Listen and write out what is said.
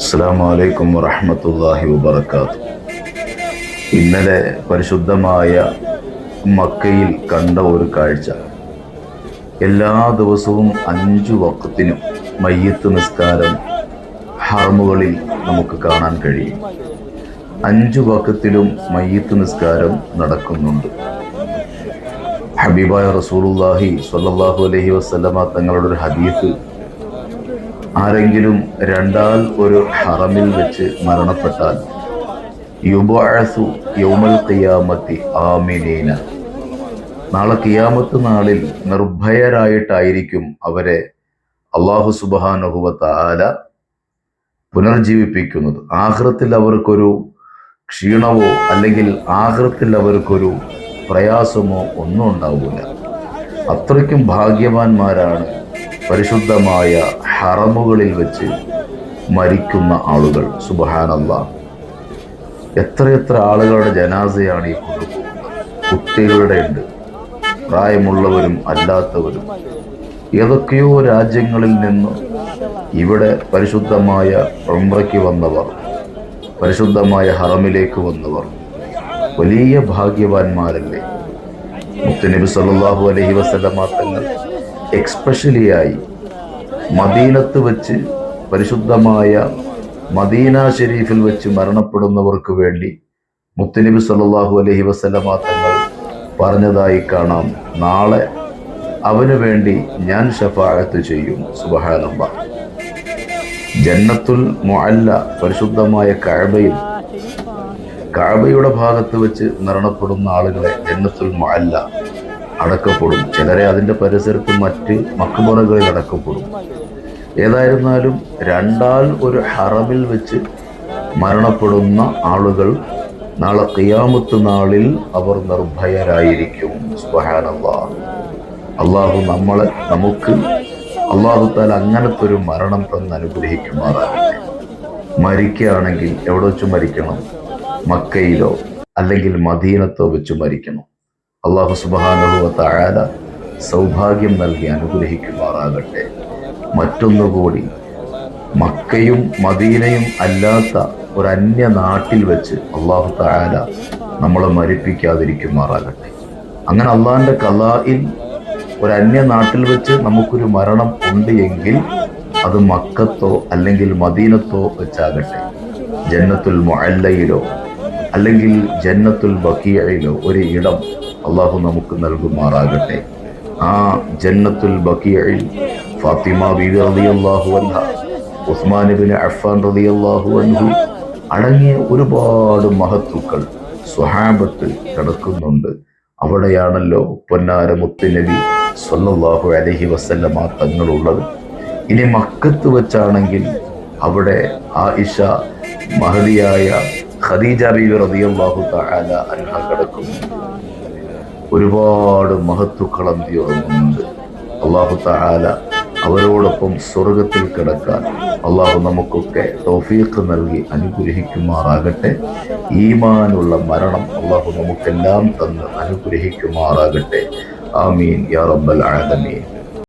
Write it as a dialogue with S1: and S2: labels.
S1: അസ്സാം വലൈക്കും വറഹമത്തല്ലാഹി വബർക്കാത്തു ഇന്നലെ പരിശുദ്ധമായ മക്കയിൽ കണ്ട ഒരു കാഴ്ച. എല്ലാ ദിവസവും അഞ്ചു വക്കത്തിനും മയ്യത്ത് നിസ്കാരം ഹറമുകളിൽ നമുക്ക് കാണാൻ കഴിയും. അഞ്ചു വക്കത്തിലും മയ്യത്ത് നിസ്കാരം നടക്കുന്നുണ്ട്. ഹബീബായ റസൂലുല്ലാഹി സ്വല്ലല്ലാഹു അലൈഹി വസല്ലമ തങ്ങളുടെ ഒരു ഹദീസ് ആരെങ്കിലും രണ്ടാൽ ഒരു ഹറമിൽ വെച്ച് മരണപ്പെട്ടാൽ യുബാഴസു യൗമൽ ഖിയാമത്തി ആമിനീന. നാളെ കിയാമത്ത് നാളിൽ നിർഭയരായിട്ടായിരിക്കും അവരെ അള്ളാഹു സുബാനുഹുവത്ത ആല പുനർജീവിപ്പിക്കുന്നത്. ആഹ്റത്തിൽ അവർക്കൊരു ക്ഷീണവോ അല്ലെങ്കിൽ ആഹ്റത്തിൽ അവർക്കൊരു പ്രയാസമോ ഒന്നും ഉണ്ടാവില്ല. അത്രയ്ക്കും ഭാഗ്യവാന്മാരാണ് പരിശുദ്ധമായ ഹറമുകളിൽ വെച്ച് മരിക്കുന്ന ആളുകൾ. സുബഹാനല്ല എത്രയെത്ര ആളുകളുടെ ജനാസയാണ് ഈ കൊണ്ടുപോകുന്നത് കുട്ടികളുടെ ഉണ്ട്. പ്രായമുള്ളവരും അല്ലാത്തവരും. ഏതൊക്കെയോ രാജ്യങ്ങളിൽ നിന്ന് ഇവിടെ പരിശുദ്ധമായ ഉംറയ്ക്ക് വന്നവർ പരിശുദ്ധമായ ഹറമിലേക്ക് വന്നവർ വലിയ ഭാഗ്യവാന്മാരല്ലേ? മുത്തനബി സല്ലല്ലാഹു അലഹി വസല്ലമ തങ്ങൾ എക്സ്പെഷ്യലിയായി മദീനത്ത് വെച്ച് പരിശുദ്ധമായ മദീന ഷെരീഫിൽ വെച്ച് മരണപ്പെടുന്നവർക്ക് വേണ്ടി മുത്തനബി സല്ലാഹു അലഹി വസല്ലമ തങ്ങൾ പറഞ്ഞതായി കാണാം. നാളെ അവന് വേണ്ടി ഞാൻ ഷഫാഅത്ത് ചെയ്യും. സുബഹാനമ്പ ജന്നത്തുൽ മുഅല്ല പരിശുദ്ധമായ കഴബയിൽ കഴബയുടെ ഭാഗത്ത് വെച്ച് മരണപ്പെടുന്ന ആളുകളെ ജന്നത്തുൽ മുഅല്ല അടക്കപ്പെടും. ചിലരെ അതിന്റെ പരിസരത്ത് മറ്റ് മക്കുമുറകളിൽ അടക്കപ്പെടും. ഏതായിരുന്നാലും രണ്ടാൽ ഒരു ഹറമിൽ വെച്ച് മരണപ്പെടുന്ന ആളുകൾ നാളെ കിയാമത്ത് നാളിൽ അവർ നിർഭയരായിരിക്കും. സുഹാന അള്ളാഹു നമ്മളെ നമുക്ക് അള്ളാഹു താൽ അങ്ങനത്തെ ഒരു മരണം തന്ന് അനുഗ്രഹിക്കുമാറാകട്ടെ. മരിക്കുകയാണെങ്കിൽ എവിടെ വെച്ച് മരിക്കണം? മക്കയിലോ അല്ലെങ്കിൽ മദീനത്തോ വെച്ച് മരിക്കണം? അള്ളാഹു സുബാനുഭവത്താഴാല സൗഭാഗ്യം നൽകി അനുഗ്രഹിക്കുമാറാകട്ടെ. മറ്റൊന്നുകൂടി മക്കയും മദീനയും അല്ലാത്ത ഒരു നാട്ടിൽ വെച്ച് അള്ളാഹു താഴാല നമ്മളെ മരിപ്പിക്കാതിരിക്കുമാറാകട്ടെ. അങ്ങനെ അള്ളാഹിന്റെ കലായിൽ ഒരു നാട്ടിൽ വെച്ച് നമുക്കൊരു മരണം ഉണ്ട് എങ്കിൽ അത് മക്കത്തോ അല്ലെങ്കിൽ മദീനത്തോ വെച്ചാകട്ടെ. ജന്നത്തുൽ മുഅല്ലയിലോ അല്ലെങ്കിൽ ജന്നത്തുൽ ബക്കിയയിലോ ഒരു ഇടം അള്ളാഹു നമുക്ക് നൽകുമാറാകട്ടെ. ആ ജന്നത്തുൽ ബക്കിയയിൽ ഫാത്തിമ ബീവി അള്ളാഹു അൻഹ ഉസ്മാൻ ബിൻ റതി അള്ളാഹു അൻഹു അടങ്ങിയ ഒരുപാട് മഹത്തുക്കൾ സ്വഹാബത്ത് കിടക്കുന്നുണ്ട്. അവിടെയാണല്ലോ പൊന്നാര മുത്തുനബി അലഹി അലൈഹി വസല്ലമ തങ്ങളുള്ളത്. ഇനി മക്കത്ത് വെച്ചാണെങ്കിൽ അവിടെ ആയിഷ മഹദിയായ ഖദീജ ബീവി റളിയല്ലാഹു തആല അൻഹ കിടക്കും. ഒരുപാട് മഹത്തുക്കൾ ഉറങ്ങുന്നുണ്ട്. അള്ളാഹു തആല അവരോടൊപ്പം സ്വർഗത്തിൽ കിടക്കാൻ അള്ളാഹു നമുക്കൊക്കെ തൗഫീഖ് നൽകി അനുഗ്രഹിക്കുമാറാകട്ടെ. ഈമാനുള്ള മരണം അള്ളാഹു നമുക്കെല്ലാം തന്ന് അനുഗ്രഹിക്കുമാറാകട്ടെ. ആമീൻ. യാ റബ്ബൽ ആലമീൻ.